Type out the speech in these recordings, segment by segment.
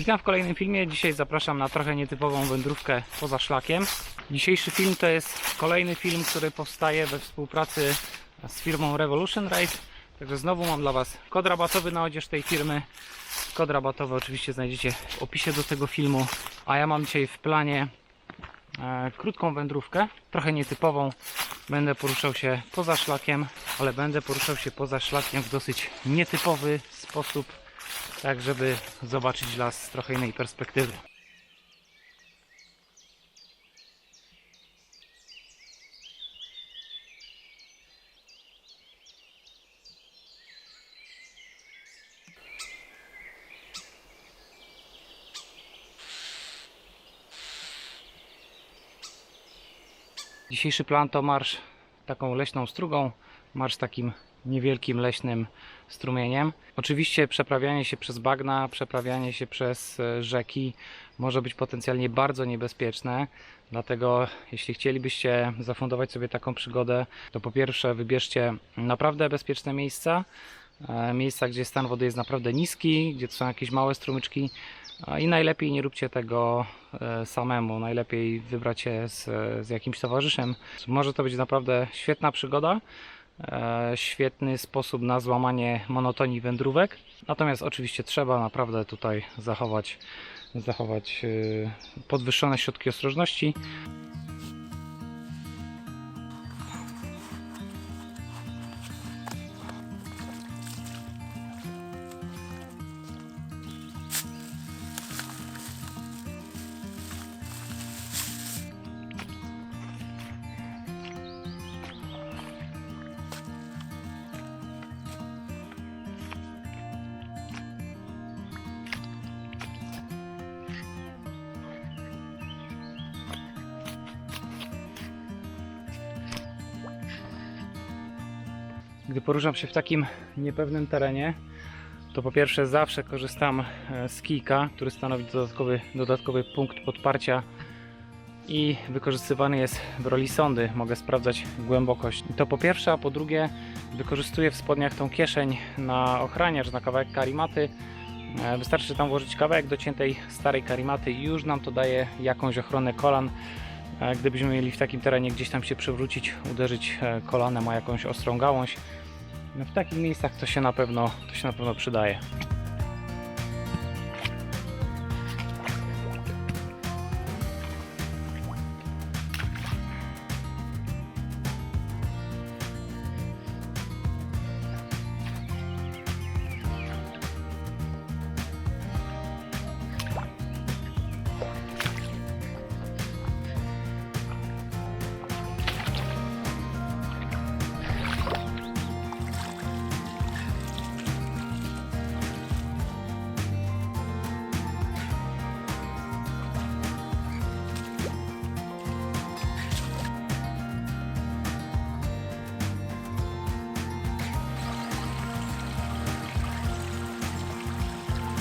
Witam w kolejnym filmie. Dzisiaj zapraszam na trochę nietypową wędrówkę poza szlakiem. Dzisiejszy film to jest kolejny film, który powstaje we współpracy z firmą Revolution Race. Także znowu mam dla Was kod rabatowy na odzież tej firmy. Kod rabatowy oczywiście znajdziecie w opisie do tego filmu. A ja mam dzisiaj w planie e, krótką wędrówkę, trochę nietypową. Będę poruszał się poza szlakiem, ale będę poruszał się poza szlakiem w dosyć nietypowy sposób, tak żeby zobaczyć las z trochę innej perspektywy. Dzisiejszy plan to marsz taką leśną strugą, marsz takim niewielkim leśnym strumieniem. Oczywiście przeprawianie się przez bagna, przeprawianie się przez e, rzeki może być potencjalnie bardzo niebezpieczne. Dlatego jeśli chcielibyście zafundować sobie taką przygodę, to po pierwsze wybierzcie naprawdę bezpieczne miejsca, e, miejsca, gdzie stan wody jest naprawdę niski, gdzie są jakieś małe strumyczki, i najlepiej nie róbcie tego e, samemu. Najlepiej wybrać się z, z jakimś towarzyszem. Może to być naprawdę świetna przygoda. E, Świetny sposób na złamanie monotonii wędrówek. Natomiast oczywiście trzeba naprawdę tutaj zachować, zachować e, podwyższone środki ostrożności. Gdy poruszam się w takim niepewnym terenie, to po pierwsze zawsze korzystam e, z kijka, który stanowi dodatkowy, dodatkowy punkt podparcia i wykorzystywany jest w roli sondy. Mogę sprawdzać głębokość. To po pierwsze, a po drugie wykorzystuję w spodniach tą kieszeń na ochraniacz, na kawałek karimaty. E, Wystarczy tam włożyć kawałek dociętej starej karimaty i już nam to daje jakąś ochronę kolan. E, Gdybyśmy mieli w takim terenie gdzieś tam się przewrócić, uderzyć kolanem o jakąś ostrą gałąź, no w takich miejscach to się na pewno, to się na pewno przydaje.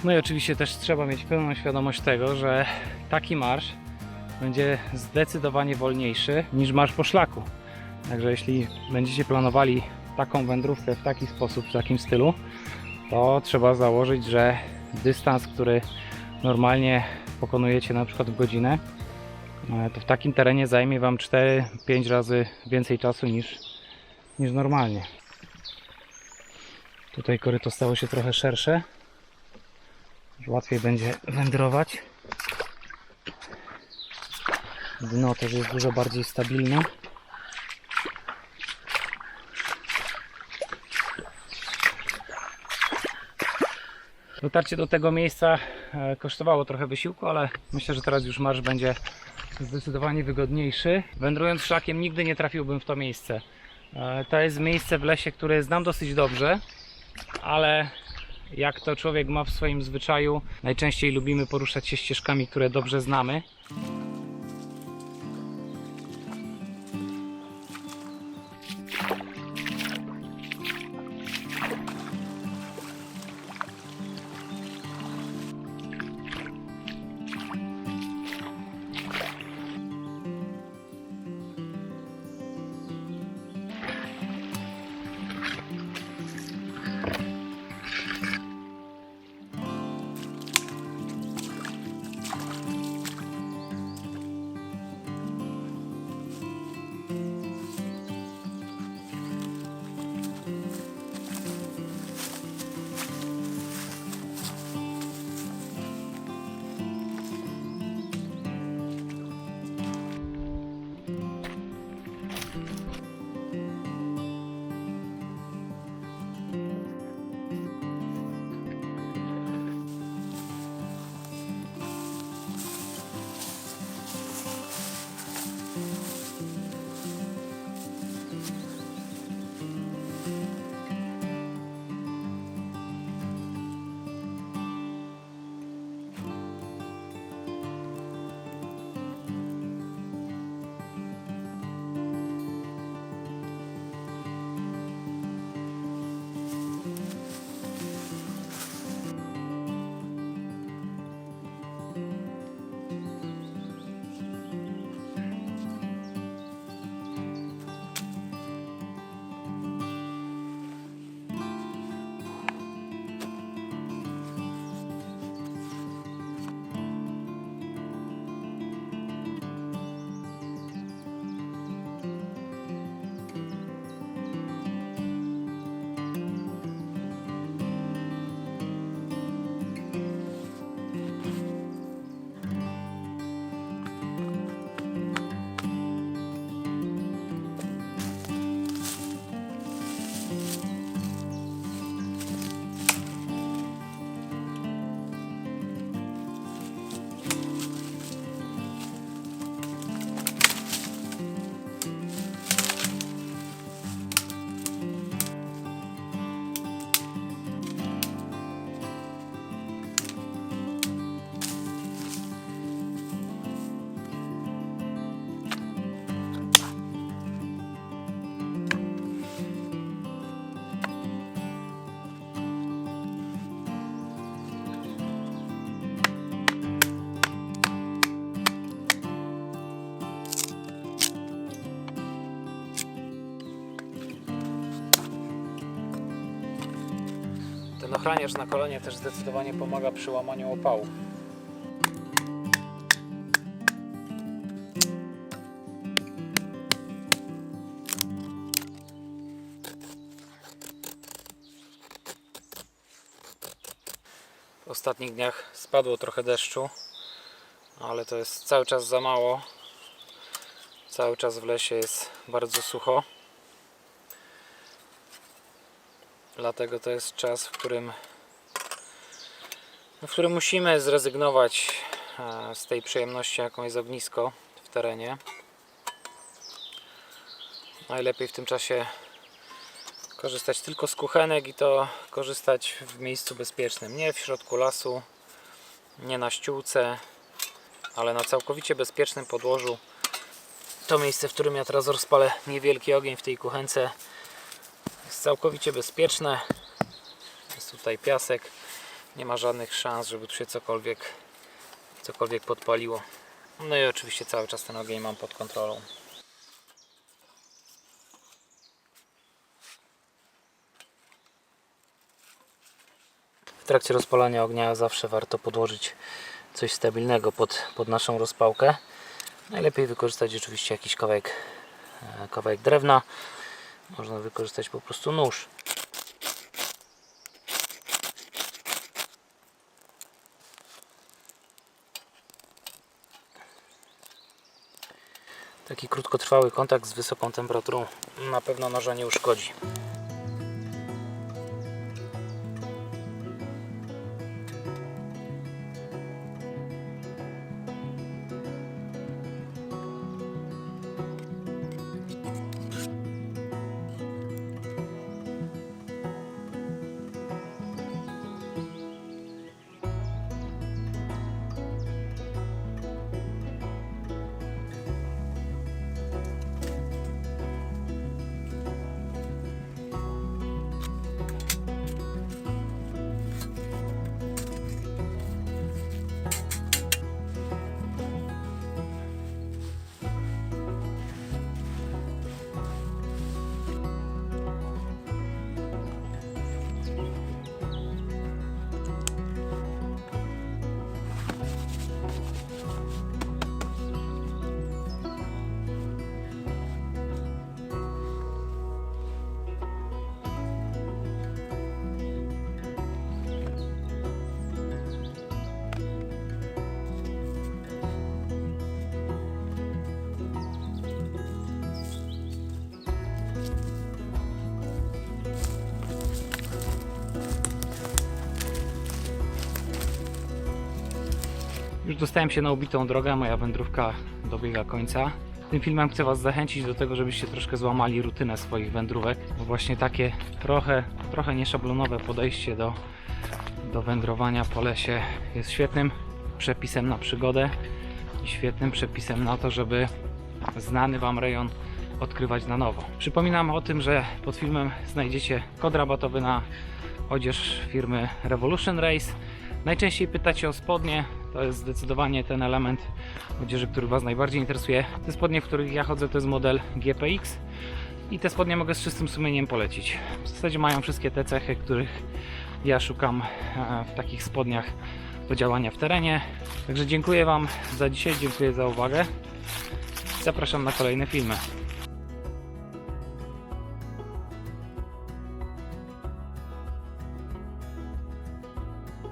No i oczywiście też trzeba mieć pełną świadomość tego, że taki marsz będzie zdecydowanie wolniejszy niż marsz po szlaku. Także jeśli będziecie planowali taką wędrówkę w taki sposób, w takim stylu, to trzeba założyć, że dystans, który normalnie pokonujecie na przykład w godzinę, e, to w takim terenie zajmie Wam 4-5 razy więcej czasu niż, niż normalnie. Tutaj koryto stało się trochę szersze, łatwiej będzie wędrować. Dno też jest dużo bardziej stabilne. Dotarcie do tego miejsca e, kosztowało trochę wysiłku, ale myślę, że teraz już marsz będzie zdecydowanie wygodniejszy. Wędrując szlakiem nigdy nie trafiłbym w to miejsce. E, To jest miejsce w lesie, które znam dosyć dobrze, ale jak to człowiek ma w swoim zwyczaju, najczęściej lubimy poruszać się ścieżkami, które dobrze znamy. Ochraniacz na kolonie też zdecydowanie pomaga przy łamaniu opału. W ostatnich dniach spadło trochę deszczu, ale to jest cały czas za mało. Cały czas w lesie jest bardzo sucho. Dlatego to jest czas, w którym, w którym musimy zrezygnować e, z tej przyjemności, jaką jest ognisko w terenie. Najlepiej w tym czasie korzystać tylko z kuchenek i to korzystać w miejscu bezpiecznym. Nie w środku lasu, nie na ściółce, ale na całkowicie bezpiecznym podłożu. To miejsce, w którym ja teraz rozpalę niewielki ogień w tej kuchence całkowicie bezpieczne. Jest tutaj piasek. Nie ma żadnych szans, żeby tu się cokolwiek, cokolwiek podpaliło. No i oczywiście cały czas ten ogień mam pod kontrolą. W trakcie rozpalania ognia zawsze warto podłożyć coś stabilnego pod, pod naszą rozpałkę. Najlepiej wykorzystać oczywiście jakiś kawałek, e, kawałek drewna. Można wykorzystać po prostu nóż. Taki krótkotrwały kontakt z wysoką temperaturą na pewno noża nie uszkodzi. Dostałem się na ubitą drogę, moja wędrówka dobiega końca. Tym filmem chcę Was zachęcić do tego, żebyście troszkę złamali rutynę swoich wędrówek. Bo właśnie takie trochę, trochę nieszablonowe podejście do, do wędrowania po lesie jest świetnym przepisem na przygodę i świetnym przepisem na to, żeby znany Wam rejon odkrywać na nowo. Przypominam o tym, że pod filmem znajdziecie kod rabatowy na odzież firmy Revolution Race. Najczęściej pytacie o spodnie, to jest zdecydowanie ten element odzieży, który Was najbardziej interesuje. Te spodnie, w których ja chodzę, to jest model GPX i te spodnie mogę z czystym sumieniem polecić. W zasadzie mają wszystkie te cechy, których ja szukam e, w takich spodniach do działania w terenie. Także dziękuję Wam za dzisiaj, dziękuję za uwagę. Zapraszam na kolejne filmy.